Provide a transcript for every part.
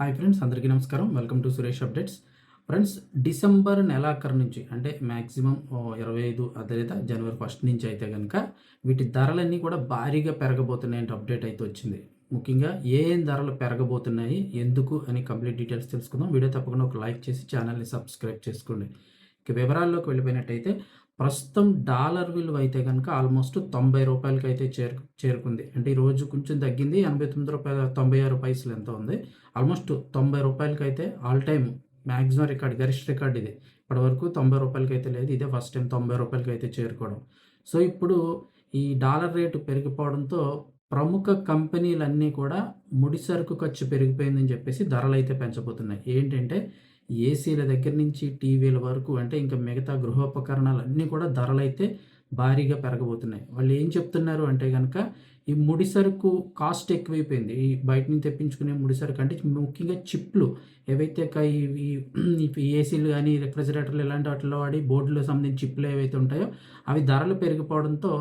Hi friends అందరికీ నమస్కారం. Welcome to Suresh updates friends December నెలాఖరు నుంచి అంటే మ్యాక్సిమం ఇరవై ఐదు అదే జనవరి ఫస్ట్ నుంచి అయితే కనుక వీటి ధరలన్నీ కూడా భారీగా పెరగబోతున్నాయి అంటే అప్డేట్ అయితే వచ్చింది. ముఖ్యంగా ఏ ఏం ధరలు పెరగబోతున్నాయి ఎందుకు అని కంప్లీట్ డీటెయిల్స్ తెలుసుకుందాం. వీడియో తప్పకుండా ఒక లైక్ చేసి ఛానల్ని సబ్స్క్రైబ్ చేసుకోండి. ఇక వివరాల్లోకి వెళ్ళిపోయినట్టయితే ప్రస్తుతం డాలర్ విలువ అయితే కనుక ఆల్మోస్ట్ తొంభై రూపాయలకి అయితే చేరు చేరుకుంది. అంటే ఈ రోజు కొంచెం తగ్గింది ఎనభై తొమ్మిది రూపాయల తొంభై ఆరు పైసలు ఎంత ఉంది? ఆల్మోస్ట్ తొంభై రూపాయలకి అయితే ఆల్ టైమ్ మ్యాక్సిమం రికార్డ్ గరిష్ట రికార్డ్ ఇది. ఇప్పటి వరకు తొంభై రూపాయలకి అయితే లేదు ఇదే ఫస్ట్ టైం తొంభై రూపాయలకి అయితే చేరుకోవడం. సో ఇప్పుడు ఈ డాలర్ రేటు పెరిగిపోవడంతో ప్రముఖ కంపెనీలన్నీ కూడా ముడి సరుకు ఖర్చు పెరిగిపోయిందని చెప్పేసి ధరలు అయితే పెంచబోతున్నాయి. ఏంటంటే ఏసీల దగ్గర నుంచి టీవీల వరకు అంటే ఇంకా మిగతా గృహోపకరణాలు అన్నీ కూడా ధరలైతే భారీగా పెరగబోతున్నాయి. వాళ్ళు ఏం చెప్తున్నారు అంటే కనుక ఈ ముడి సరుకు కాస్ట్ ఎక్కువైపోయింది. ఈ బయట నుంచి తెప్పించుకునే ముడి సరుకు అంటే ముఖ్యంగా చిప్లు. ఏవైతే ఈ ఏసీలు కానీ రిఫ్రిజిరేటర్లు ఇలాంటి వాటిలో వాడి బోర్డులో సంబంధించి చిప్లు ఏవైతే ఉంటాయో అవి ధరలు పెరిగిపోవడంతో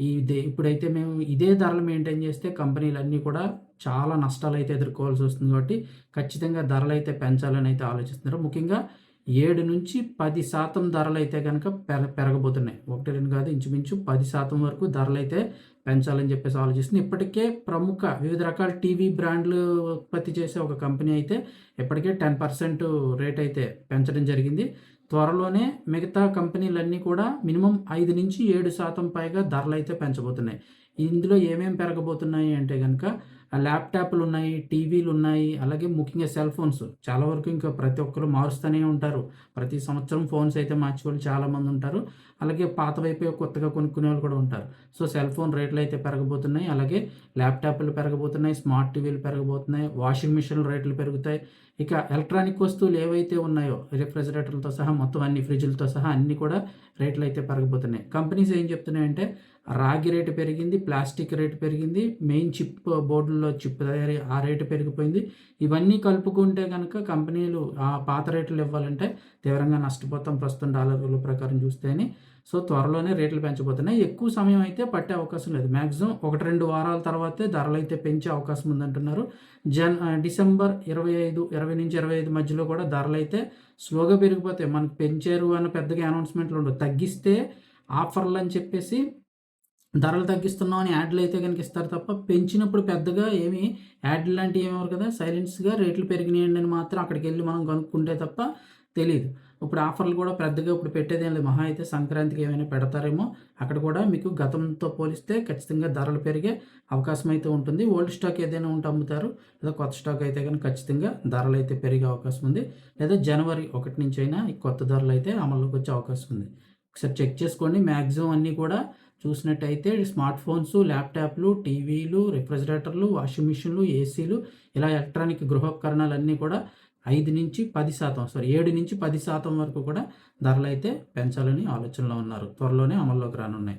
ఈ ఇప్పుడైతే మేము ఇదే ధరలు మెయింటైన్ చేస్తే కంపెనీలు అన్నీ కూడా చాలా నష్టాలు అయితే ఎదుర్కోవాల్సి వస్తుంది కాబట్టి ఖచ్చితంగా ధరలు అయితే పెంచాలని అయితే ఆలోచిస్తున్నారు. ముఖ్యంగా ఏడు నుంచి పది శాతం ధరలు అయితే కనుక పెర పెరగబోతున్నాయి. ఒకటి రెండు కాదు ఇంచుమించు పది శాతం వరకు ధరలు అయితే పెంచాలని చెప్పేసి ఆలోచిస్తుంది ఇప్పటికే ప్రముఖ వివిధ రకాల టీవీ బ్రాండ్లు ఉత్పత్తి చేసే ఒక కంపెనీ అయితే ఇప్పటికే టెన్ పర్సెంట్ రేట్ అయితే పెంచడం జరిగింది. త్వరలోనే మిగతా కంపెనీలన్నీ కూడా మినిమం ఐదు నుంచి ఏడు శాతం పైగా ధరలు అయితే పెంచబోతున్నాయి. ఇందులో ఏమేమి పెరగబోతున్నాయి అంటే కనుక ల్యాప్టాప్లు ఉన్నాయి టీవీలు ఉన్నాయి అలాగే ముఖ్యంగా సెల్ ఫోన్స్. చాలా వరకు ఇంకా ప్రతి ఒక్కరు మారుస్తూనే ఉంటారు. ప్రతి సంవత్సరం ఫోన్స్ అయితే మార్చేవాళ్ళు చాలామంది ఉంటారు. అలాగే పాత వైపు కొత్తగా కొనుక్కునే వాళ్ళు కూడా ఉంటారు. సో సెల్ ఫోన్ రేట్లు అయితే పెరగబోతున్నాయి. అలాగే ల్యాప్టాప్లు పెరగబోతున్నాయి స్మార్ట్ టీవీలు పెరగబోతున్నాయి వాషింగ్ మిషన్ రేట్లు పెరుగుతాయి. ఇక ఎలక్ట్రానిక్ వస్తువులు ఏవైతే ఉన్నాయో రిఫ్రిజిరేటర్లతో సహా మొత్తం అన్ని ఫ్రిడ్జ్లతో సహా అన్ని కూడా రేట్లు అయితే పెరగబోతున్నాయి. కంపెనీస్ ఏం చెప్తున్నాయంటే రాగి రేటు పెరిగింది ప్లాస్టిక్ రేటు పెరిగింది మెయిన్ చిప్ రేట్లలో చిప్ తయారీ ఆ రేటు పెరిగిపోయింది. ఇవన్నీ కలుపుకుంటే కనుక కంపెనీలు ఆ పాత రేట్లు ఇవ్వాలంటే తీవ్రంగా నష్టపోతాం. ప్రస్తుతం డాలర్ విలువ ప్రకారం చూస్తే అని సో త్వరలోనే రేట్లు పెంచబోతున్నాయి. ఎక్కువ సమయం అయితే పట్టే అవకాశం లేదు. మ్యాక్సిమం ఒకటి రెండు వారాల తర్వాతే ధరలు అయితే పెంచే అవకాశం ఉందంటున్నారు. జన్ డిసెంబర్ ఇరవై ఐదు ఇరవై నుంచి ఇరవై ఐదు మధ్యలో కూడా ధరలు అయితే స్లోగా పెరిగిపోతాయి. మనకు పెంచారు అని పెద్దగా అనౌన్స్మెంట్లు ఉండవు. తగ్గిస్తే ఆఫర్లు అని చెప్పేసి ధరలు తగ్గిస్తున్నాం అని యాడ్లు అయితే కనుక ఇస్తారు తప్ప పెంచినప్పుడు పెద్దగా ఏమి యాడ్లు లాంటివి ఏమేవారు కదా. సైలెన్స్గా రేట్లు పెరిగినాయండి అని మాత్రం అక్కడికి వెళ్ళి మనం కనుక్కుంటే తప్ప తెలియదు ఇప్పుడు ఆఫర్లు కూడా పెద్దగా ఇప్పుడు పెట్టేదేం లేదు. మహా అయితే సంక్రాంతికి ఏమైనా పెడతారేమో అక్కడ కూడా మీకు గతంతో పోలిస్తే ఖచ్చితంగా ధరలు పెరిగే అవకాశం అయితే ఉంటుంది. ఓల్డ్ స్టాక్ ఏదైనా ఉంటే అమ్ముతారు. లేదా కొత్త స్టాక్ అయితే కానీ ఖచ్చితంగా ధరలు అయితే పెరిగే అవకాశం ఉంది. లేదా జనవరి ఒకటి నుంచి అయినా ఈ కొత్త ధరలు అయితే అమల్లోకి వచ్చే అవకాశం ఉంది. ఒకసారి చెక్ చేసుకోండి. మ్యాక్సిమం అన్నీ కూడా చూసినట్టయితే స్మార్ట్ ఫోన్స్ ల్యాప్టాప్లు టీవీలు రిఫ్రిజిరేటర్లు వాషింగ్ మిషన్లు ఏసీలు ఇలా ఎలక్ట్రానిక్ గృహోపకరణాలన్నీ కూడా ఐదు నుంచి పది శాతం సారీ ఏడు నుంచి పది శాతం వరకు కూడా ధరలు అయితే పెంచాలని ఆలోచనలో ఉన్నారు. త్వరలోనే అమల్లోకి రానున్నాయి.